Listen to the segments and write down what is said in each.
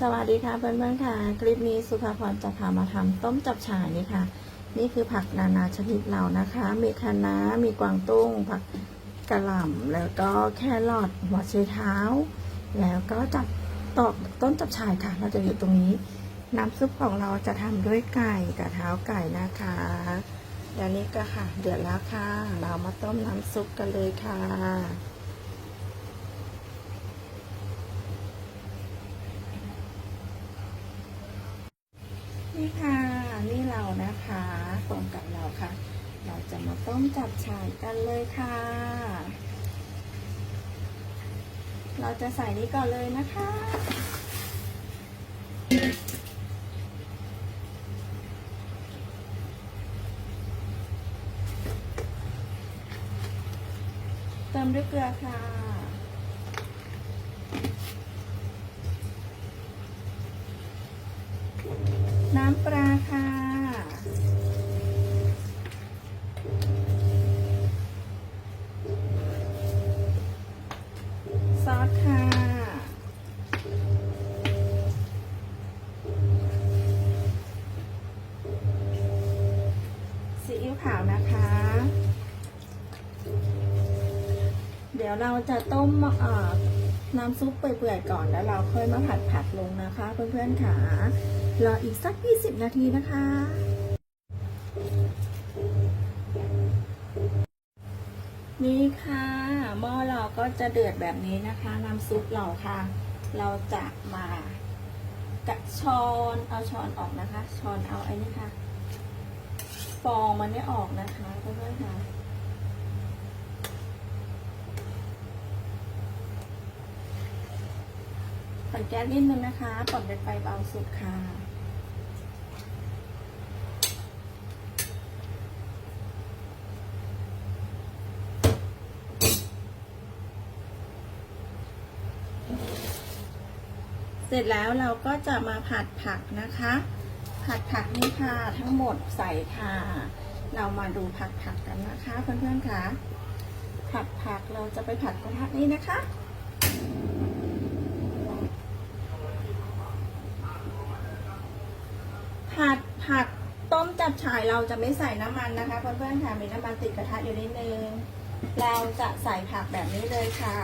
สวัสดีค่ะเพื่อนๆค่ะ คลิปนี้สุภาพรจะพามาทำต้มจับฉ่ายนี่ค่ะ นี่คือผักนานาชนิดเรานะคะ มีคะน้ามีกวางตุ้ง ผักกระหล่ำแล้วก็แครอทหัวไชเท้า แล้วก็จับตอกต้นจับฉ่ายค่ะ เราจะอยู่ตรงนี้ น้ำซุปของเราจะทำด้วยไก่กับเท้าไก่นะคะแล้วนี่ก็ค่ะ เดือดแล้วค่ะ เรามาต้มน้ำซุปกันเลยค่ะ นี่ค่ะนี่เรานะคะตรงกับเราค่ะ เราจะมาต้มจับฉ่ายกันเลยค่ะ เราจะใส่นี้ก่อนเลยนะคะเติมด้วยเกลือค่ะ น้ำปลาค่ะ ซอสค่ะ ซีอิ๊วขาวนะคะ เดี๋ยวเราจะต้มเอ่อน้ำซุปเปื่อยๆก่อนแล้วเราค่อยมาผัดผัดลงนะคะ เพื่อนๆค่ะ รออีกสัก 20 นาทีนะคะ นี่ค่ะหม้อเราก็จะเดือดแบบนี้นะคะ น้ำซุปเราค่ะ เราจะมากระชอนเอาช้อนออกนะคะ ช้อนเอาไอ้นี่ค่ะ ฟองมันไม่ออกนะคะเพื่อนๆค่ะ ผ่อนแก๊สนิดนึงนะคะผ่อนเป็นไฟเบาสุดค่ะเสร็จแล้วเราก็จะมาผัดผักนะคะ ผัดผักนี่ค่ะทั้งหมดใส่ค่ะ เรามาดูผัดผักกันนะคะเพื่อนๆค่ะ ผัดผักเราจะไปผัดกระทะนี้นะคะ ผัดผักต้มจับฉ่ายเราจะไม่ใส่น้ำมันนะคะเพื่อนๆค่ะมีน้ำมันติดกระทะอยู่นิดนึงเราจะใส่ผักแบบนี้เลยค่ะ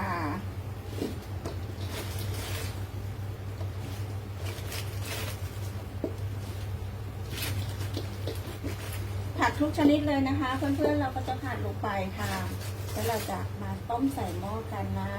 ผัดทุกชนิดเลยนะคะ เพื่อนๆเราก็จะผัดลงไปค่ะ แล้วเราจะมาต้มใส่หม้อกันนะ